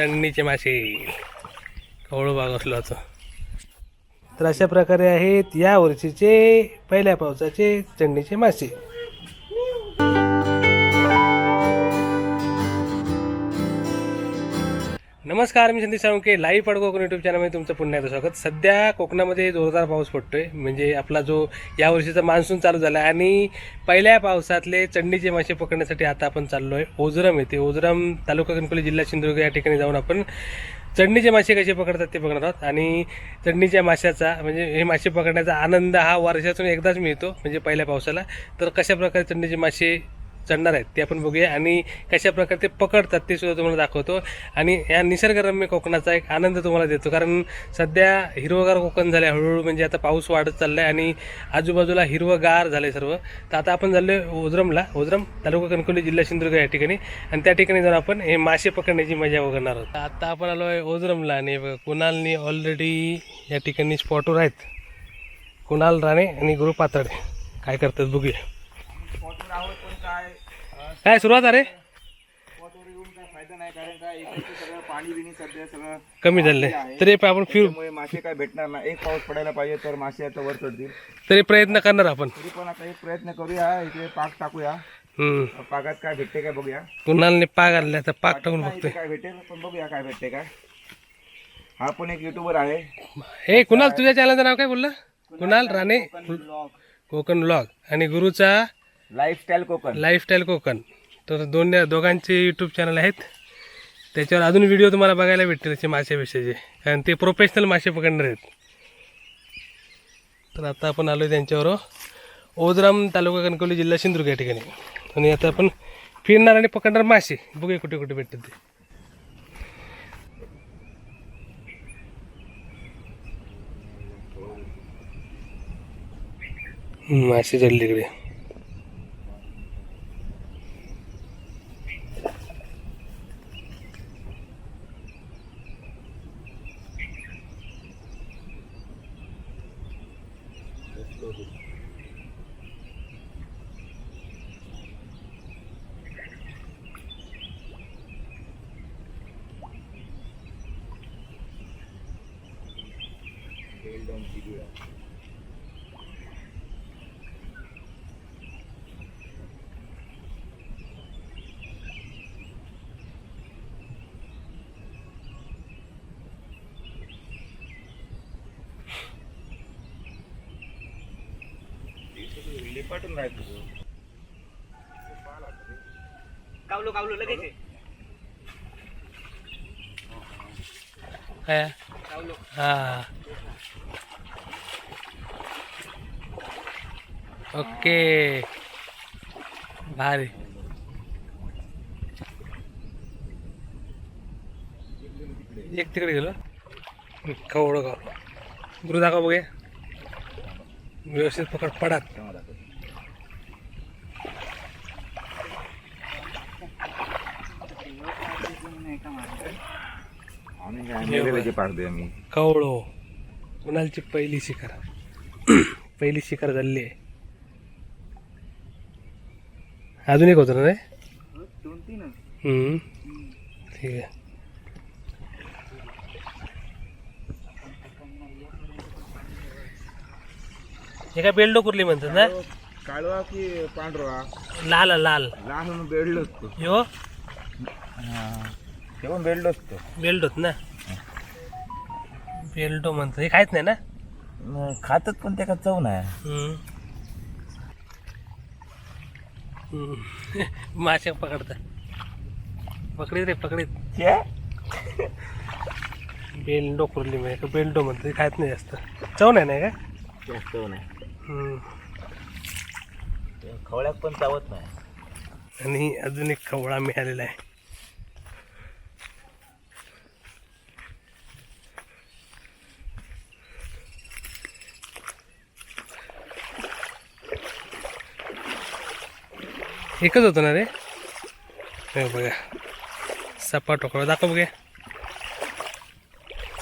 चणणीचे मासे. कवळू भाग असलो होतो तर अशा प्रकारे आहेत या वर्षीचे पहिल्या पावसाचे चंडीचे मासे. नमस्कार मी संदीप साळुंके लाईव्ह पड कोकण यूट्यूब चॅनलमध्ये तुमचं पुन्हा एकदा स्वागत. सध्या कोकणामध्ये जोरदार पाऊस पडतोय. म्हणजे आपला जो या वर्षीचा मान्सून चालू झाला आहे आणि पहिल्या पावसातले चंडीचे मासे पकडण्यासाठी आता आपण चाललो आहे ओझरम येथे. ओझरम तालुका कणकोली जिल्हा सिंधुदुर्ग या ठिकाणी जाऊन आपण चढणीचे मासे कसे पकडतात ते बघणार आहोत. आणि चढणीच्या माशाचा म्हणजे हे मासे पकडण्याचा आनंद हा वर्षातून एकदाच मिळतो म्हणजे पहिल्या पावसाला. तर कशा प्रकारे चढणीचे मासे चढणार आहेत ते आपण बघूया. आणि कशा प्रकारे ते पकडतात ते सुद्धा तुम्हाला दाखवतो. आणि या निसर्गरम्य कोकणाचा एक आनंद तुम्हाला देतो. कारण सध्या हिरवगार कोकण झालं आहे हळूहळू म्हणजे आता पाऊस वाढत चालला आहे आणि आजूबाजूला हिरवगार झालं आहे सर्व. तर आता आपण झालो आहे ओझरमला. ओझरम तालुका कणकवली जिल्हा सिंधुदुर्ग या ठिकाणी. आणि त्या ठिकाणी जाऊन आपण हे मासे पकडण्याची मजा बघणार आहोत. आता आपण आलो आहे ओझरमला आणि कुणालनी ऑलरेडी या ठिकाणी स्पॉटवर आहेत. कुणाल राणे आणि गुरु पातळे काय करतात बघूया. काय सुरुवात अरे कमी झाले. तरी पण आपण फिरू. मासे काय भेटणार ना एक पाऊस पडायला पाहिजे तर मासे आता वर चढतील. तरी प्रयत्न करणार आपण. तरी पण आता एक प्रयत्न करूया. इकडे पाक टाकूया. पाकात काय भेटते काय बघूया. कुणालने पाग आणला तर पाक टाकून बघतोय. काय भेटेल? पण बघूया काय भेटते काय. हा पण एक युट्यूबर आहे. हे कुणाल तुझ्या चॅनलचं नाव काय बोललं? कुणाल राणे. कोकण ब्लॉग आणि गुरुचा लाईफस्टाईल कोकण. लाईफस्टाईल कोकण. तर दोन दोघांचे यूट्यूब चॅनल आहेत. त्याच्यावर अजून व्हिडिओ तुम्हाला बघायला भेटतील असे माशाविषयीचे कारण ते प्रोफेशनल मासे पकडणार आहेत. तर आता आपण आलो आहे त्यांच्यावर. ओजराम तालुका कणकवली जिल्हा सिंधुदुर्ग या ठिकाणी. आणि आता आपण फिरणार आणि पकडणार मासे. बघूया कुठे कुठे भेटतात ते. मासे चढले इकडे. लिपाटून राहतो कावलो कावलो लगेच आहे. काय कावलो हा ओके. भारी. एक तिकडे गेलो. कवडं गाव. गुरु दाखव बघे. व्यवस्थित पकड पडात आम्ही कवळो. कुणालची पहिली शिकार पहिली शिकार झाली आहे. अजून एक होतं ना रे. ठीक आहे. हे काय बेल्डो कुर्ली म्हणतात ना? काळवा की पांढरा लाल लाल. लहान म्हणून बेडलो असतो. यो? तेव्हा बेडलो असतो. बेल्डोत ना? बेल्डो म्हणतात. हे काहीच नाही ना? खातच पण त्याला चव नाही. मासे पकडतात. पकडीत रे पकडीत. बेल्डो कुर्ली बेल्डो म्हणतात हे खायत नाही जास्त. चव नाही नाही का? चव नाही. खवळ्यात पण चावत नाही. आणि अजून एक खवळा मिळालेला आहे. एकच होतं ना रे? हे बघा. सपाट टोकळा दाखव बघा.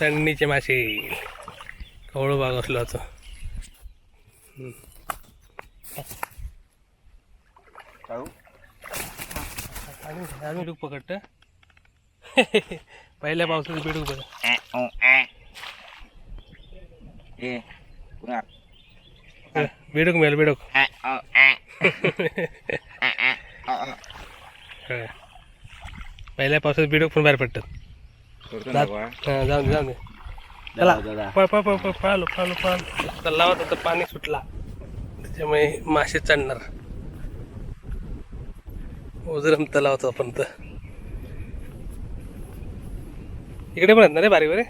चणणीचे मासे. कवळं भाग असलो होतं खाऊ अजून अजून डूक पकडतं. पहिल्या पावसाचं बेडूक पुन्हा. बेडूक मिळाल बेडूक. हा. पहिल्या पावसात बेडूक पण बाहेर पडतात. हा, जाऊन दे जाऊन दे. चला. पळ पळ पळ पळ पळालो पळालो पळालो तलावात पाणी सुटला. त्याच्यामुळे मासे चढणार. उजरम तलाव होता आपण तर. इकडे पण आहेत ना रे बारीक बरे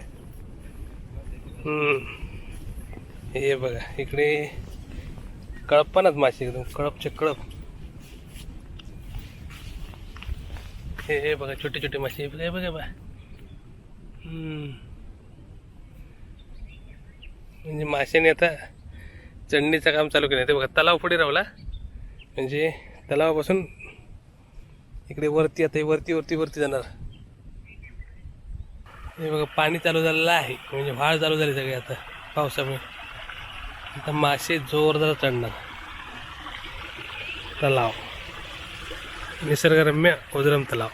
हम्म. हे बघा इकडे कळप पण आहेत मासे एकदम. कळपचे कळप. हे हे बघा छोटे छोटे मासे हे बघा बघा. म्हणजे माशाने आता चढणीचं काम चालू केलं ते बघा तलाव पुढे रावला. म्हणजे तलावापासून इकडे वरती आता हे वरती वरती वरती जाणार. हे बघा पाणी चालू झालेलं आहे. म्हणजे व्हाळ चालू झाली सगळे आता पावसामुळे. आता मासे जोरदार चढणार. तलाव. निसर्गरम्य ओझरम तलाव.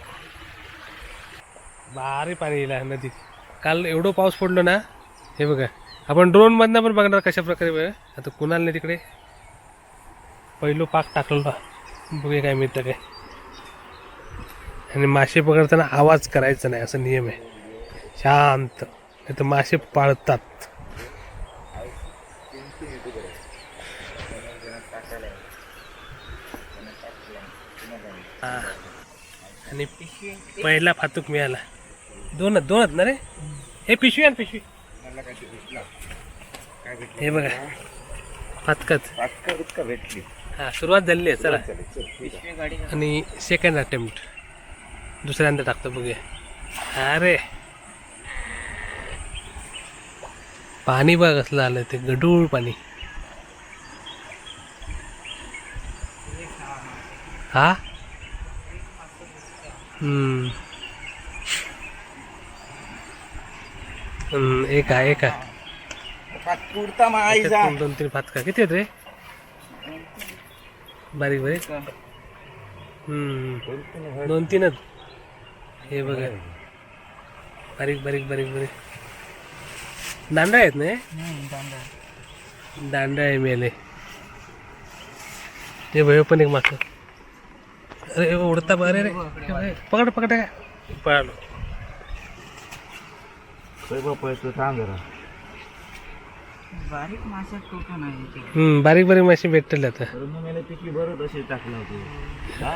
भारी पाणी येईल आहे नदीत काल एवढं पाऊस पडलो ना हे बघा. आपण ड्रोनमधनं पण बघणार कशा प्रकारे आता कुणाला नाही तिकडे. पहिलं पाक टाकलेला. बघे काय मिळतं काय. आणि मासे पकडताना आवाज करायचा नाही असा नियम आहे. शांत. नाही तर मासे पाळतात हा. आणि पहिला फातूक मिळाला. दोनच दोनच ना रे? हे पिशवी आण पिशवी. हे बघा. बिचका भेटली. हा सुरुवात झालेली आहे चला. आणि सेकंड अटेम्प्ट दुसऱ्यांदा टाकतो बघूया. अरे. पाणी बघ कसलं आलं ते गडूळ पाणी. हा? एक आहे एक त्याच्यात पण दोन तीन फातका किती आहेत रे? बारीक बारीक? हम्म. दोन तीनच हे बघा. बारीक बारीक बारीक बारीक. दांडा आहेत ना? दांडा आहे. मेले. ते भय पण एक माग. अरे उडता बरे रे। हे। पकड पकड काय पळालो बारीक मासे टोकन आहे बारीक बारीक मासे भेटतील आता. पिकी बरं तसे टाकलं होतं.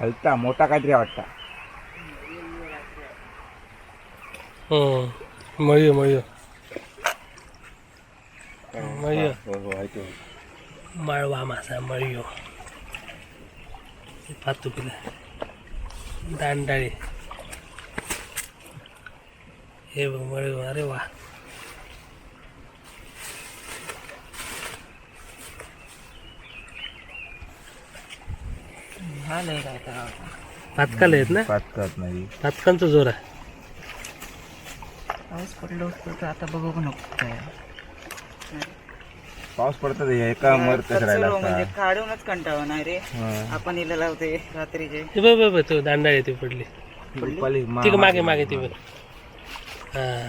हलता मोठा काहीतरी वाटता हम्म मळू मळू मळू हो हो ऐकतो मळवा मासा मळयो पातुकीला दांडाळी हे बघ मळयो अरे वा तर पातकाला आहेत ना? पाचकात नाही. पातकांचा जोर आहे. पाऊस पडलो असतो तर आता बघू पण नको. काय पाऊस पडतात एका मर कसं राहिला म्हणजे असता काढूनच कंटाळा नाही रे. हा. आपण हिला लावते रात्रीचे. ते बघ बघ बघ तो दांडाळी ती पडली. रुपाली मा- ती मागे मागे ती बघ हा.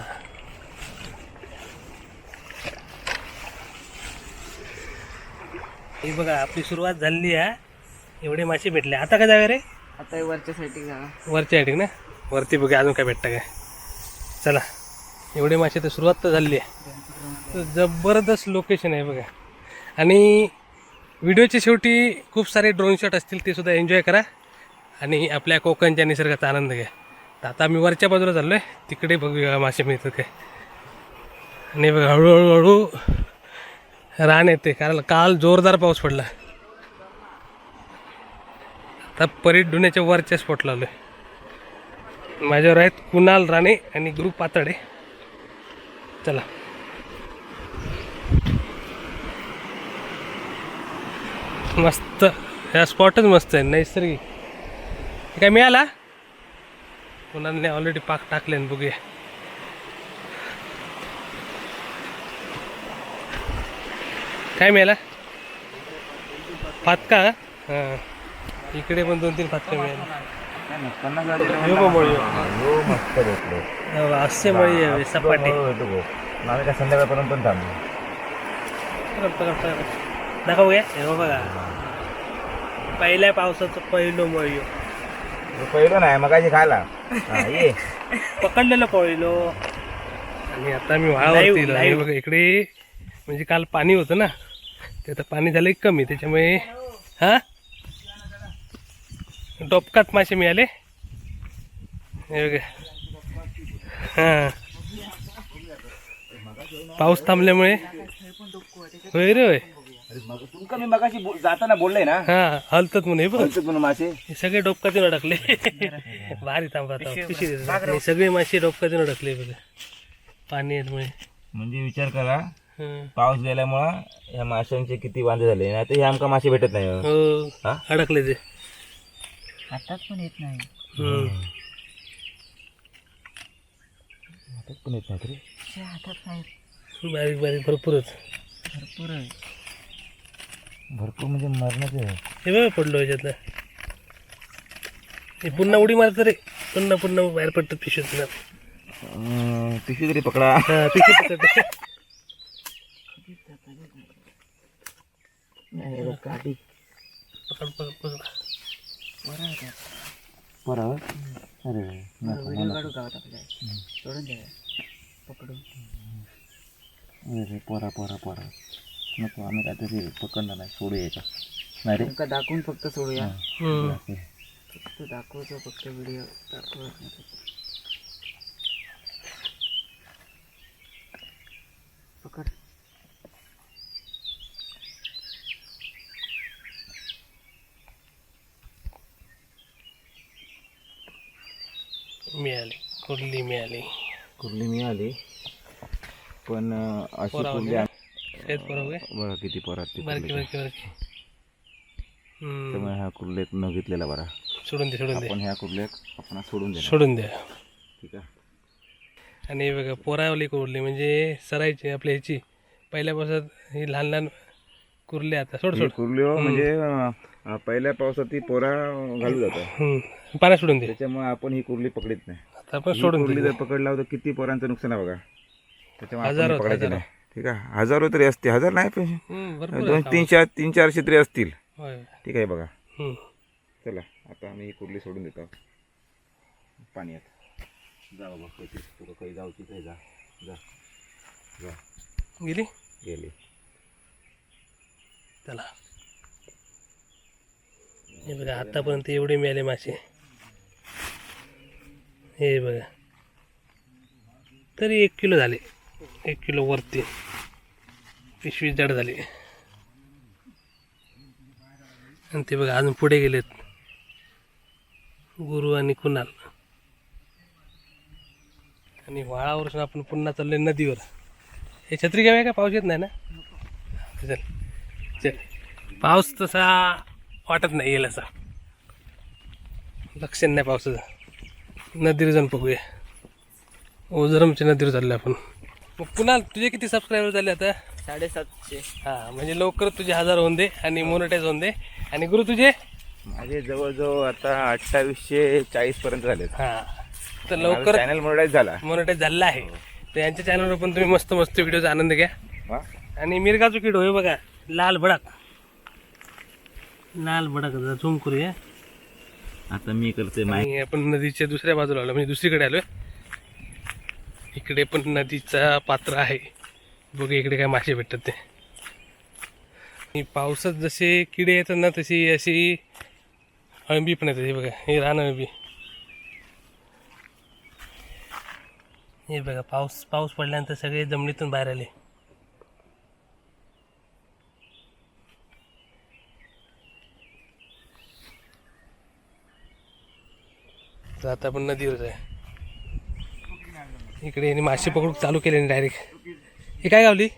हे बघा आपली सुरुवात झालेली आहे. एवढे मासे भेटले. आता काय जागा रे? आता वरच्या साठी जागा. वरच्या आहे ना वरती बघा अजून काय भेटतं काय. चला एवढे मासे तर सुरुवात तर झालेली आहे. तर जबरदस्त लोकेशन आहे बघा. आणि व्हिडिओच्या शेवटी खूप सारे ड्रोन शॉट असतील ते सुद्धा एन्जॉय करा. आणि आपल्या कोकणच्या निसर्गाचा आनंद घ्या. तर आता आम्ही वरच्या बाजूला चाललो आहे तिकडे बघूया मासे मिळतात काय. आणि बघा हळूहळू हळू रान येते. कारण काल जोरदार पाऊस पडला. आता परीट डुण्याच्या वरच्या स्पॉटला आलो आहे माझ्यावर आहेत कुणाल राणे आणि गुरु पातडे. चला. मस्त. ह्या स्पॉटच मस्त आहे नैसर्गिक. काय मिळाला? कुणालने ऑलरेडी पाक टाकले बघूया. काय मिळाला? फातका हां. इकडे पण दोन तीन फातका मिळाले मळी मस्त भेटलो. असे मळी आहे सपाटे. आम्ही काय संध्याकाळपर्यंत पण थांबलो दाखवूया हे बघा पहिल्या पावसाचं पहिलं मळी पहिलं नाही मग खायला. हा, ये. पकडलेलं पळलो. आणि आता मी वाळावरती हे. बघा इकडे म्हणजे काल पाणी होतं ना ते आता पाणी झालं कमी त्याच्यामुळे हा? डोपकात मासे मिळाले. हे बघा. हा. पाऊस थांबल्यामुळे. होय रे होय. तुमका मी मगाशी जाताना बोलले ना. हा हलतात म्हणून हे बघ. म्हणतो मासे. हे सगळे डोपकातून अडकले. भारी थांबा. हे सगळे मासे डोपकातून अडकले बघा. पाणी येतमुळे. म्हणजे विचार करा. हं. पाऊस गेल्यामुळं ह्या माशांचे किती वांदे झाले. नाही तर हे आमका मासे भेटत नाही हो. हो. हा? अडकले ते. हातात पण येत नाही. हं. हातात पण येत नाही तरी? ते हातात नाही बारीक बारीक भरपूरच. भरपूर आहे भरपूर म्हणजे मरणाचे आहे. हे बघ पडलो ह्याच्यातलं. हे पुन्हा उडी मारतं रे. पुन्हा पुन्हा बाहेर पडतात पिशवीत अं, पिशवी तरी पकडा. हा पिशवी पकडते. काठी पकड पकड पकड. बरोबर अरे व्हिडिओ काढू गावात आपल्या सोडून द्या. पकडून. अरे पोरा पोरा पोरा. नको आम्ही काहीतरी पकडणार नाही सोडू यायचा नाही रे. तुमका दाखवून फक्त सोडूया. हं. फक्त दाखवतो फक्त व्हिडिओ. दाखवत नाही. पकड. मिळाली. कुर्ली मिळाली. कुर्ली मिळाली. पण अं, अशी पोरा कुर्ली बघा किती पोरात ती बारकी. बारकी बारकी. त्यामुळे ह्या कुर्लेत न घेतलेला बरा. सोडून दे सोडून दे. आपण ह्या कुर्ल्यात आपण सोडून देणार. सोडून द्या ठीक आहे? आणि हे बघा पोरावली कुर्ली म्हणजे सरायची आपल्या ह्याची. पहिल्या पावसात ही लहान लहान कुर्ली आता. सोड सोड. कुर्ली हो म्हणजे अं, पहिल्या पावसात ती पोरा घालू जातात. पाण्यात सोडून दे. त्याच्यामुळे आपण ही कुर्ली पकडत नाही. आता आपण ही सोडून कुर्ली दे जर पकडला तर किती पोरांचं नुकसान आहे बघा. त्याच्यामुळे आपण हजारो, ही पकडायची हजारो. नाही. ठीक आहे? हजारो तरी असते हजार नाही पण भरपूर दोन तीन चार तीन चारशे तरी असतील. होय. ठीक आहे बघा. चला आता आम्ही ही कुर्ली सोडून देतो. पाण्यात जा बाबा कधी तुला काही जाऊ तिथे जा. जा. जा. गेली? गेली. चला. हे बघा आतापर्यंत एवढे मिळाले मासे. हे बघा. तरी एक किलो झाले. एक किलो वरती. पिशवी जड झाली. आणि ते बघा अजून पुढे गेलेत. गुरु आणि कुणाल. आणि वाळावरून आपण पुन्हा चाललोय नदीवर. हे छत्री घ्यावे का पाऊस येत नाही ना? चल चल. पाऊस तसा वाटत नाही येईल असा लक्ष नाही पावसाचं. नदीवर जाऊन बघूया. ओझरमच्या नदीवर चाललो आपण. मग पुन्हा तुझे किती सबस्क्रायबर झाले आता? साडेसातशे. हां म्हणजे लवकर तुझे हजार होऊन दे आणि मोनोटाईज होऊन दे. आणि गुरु तुझे? माझे जवळजवळ आता अठ्ठावीसशे चाळीस पर्यंत झाले हां. तर लवकर चॅनल मोडायच झाला. मोनोटाईज झालेला आहे. तर यांच्या चॅनलवर पण तुम्ही मस्त मस्त व्हिडिओचा आनंद घ्या. आणि मिरगाचं किडो हे बघा लाल भडक. लाल भडक झूम करूया. आता मी करते आणि आपण नदीच्या दुसऱ्या बाजूला आलो म्हणजे दुसरीकडे आलोय. इकडे पण नदीचा पात्र आहे. बघू इकडे काय मासे भेटतात ते. आणि पावसात जसे किडे येतात ना तशी अशी अळंबी पण येतात. हे बघा हे रान अळंबी. हे बघा पाऊस पाऊस पडल्यानंतर सगळे जमिनीतून बाहेर आले. तर आता आपण नदीवर आहे. इकडे यांनी मासे पकडून चालू केले डायरेक्ट हे काय गावली?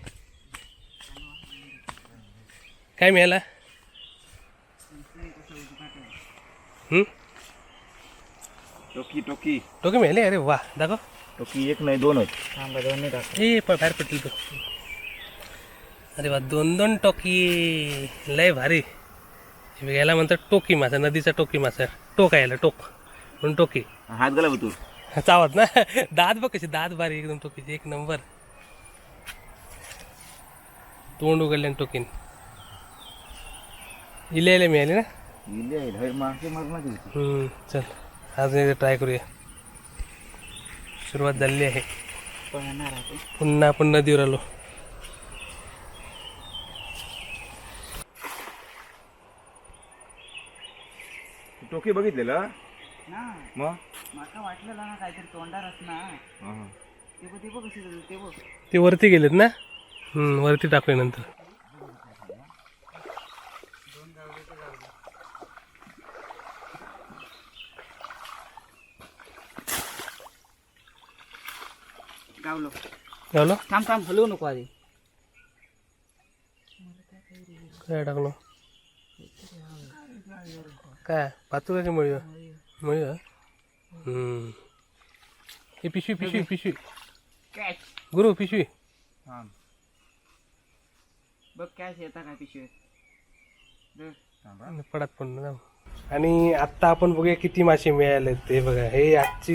काय मिळाला? हं? टोकी टोकी. टोकी मिळाली? अरे वा दाखव. टोकी एक नाही दोनच दोन नाही ए प- बाहेर पडतील तो. अरे वा दोन दोन टोकी. लय भारी. हे बघ, याला म्हणतात टोकी मासा नदीचा टोकी मासा. टोक आहे याला टोक. म्हणून टोकी. हात गेला तू चावत ना. दात बघ कशी दात भारी एकदम टोकीची. एक नंबर. तोंड उघडले आणि टोकीन. इले इले मिळाली ना? मासे मारणार हम्म, चल. आज ट्राय करूया. सुरुवात झाली आहे. पळणार पुन्हा आपण नदीवर आलो. टोकी बघितलेलं? ना. मग? माका ना काहीतरी ते बघ ते बघ कशी झाली, ते बघ. ते वरती गेलेत ना? हम्म, वरती टाकूया नंतर. गावलो. गावलो? थांब थांब हलवू नको आधी. काय टाकलो? काय? पातुराची मळी हम्म. हे पिशवी पिशवी पिशवी. कॅश गुरु पिशवी. बघ कॅश येता काय पिशवीत? धर. पडात पण ना आणि आत्ता आपण बघूया किती मासे मिळाले ते बघा. हे आजची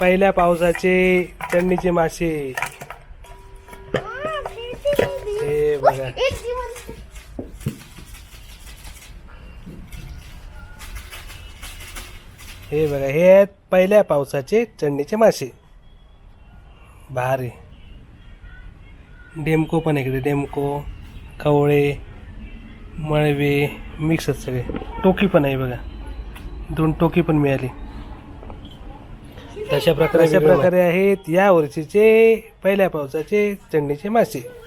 पहिल्या पावसाचे चढणीचे मासे. हे बघा. हे बघा हे आहेत पहिल्या पावसाचे चढणीचे मासे. भारी. डेमको पण इकडे डेमको कवळे मळवे मिक्स आहेत सगळे. टोकी पण आहे बघा. दोन टोकी पण मिळाली. अशा प्रकारे अशा प्रकारे आहेत या वर्षीचे पहिल्या पावसाचे चढणीचे मासे.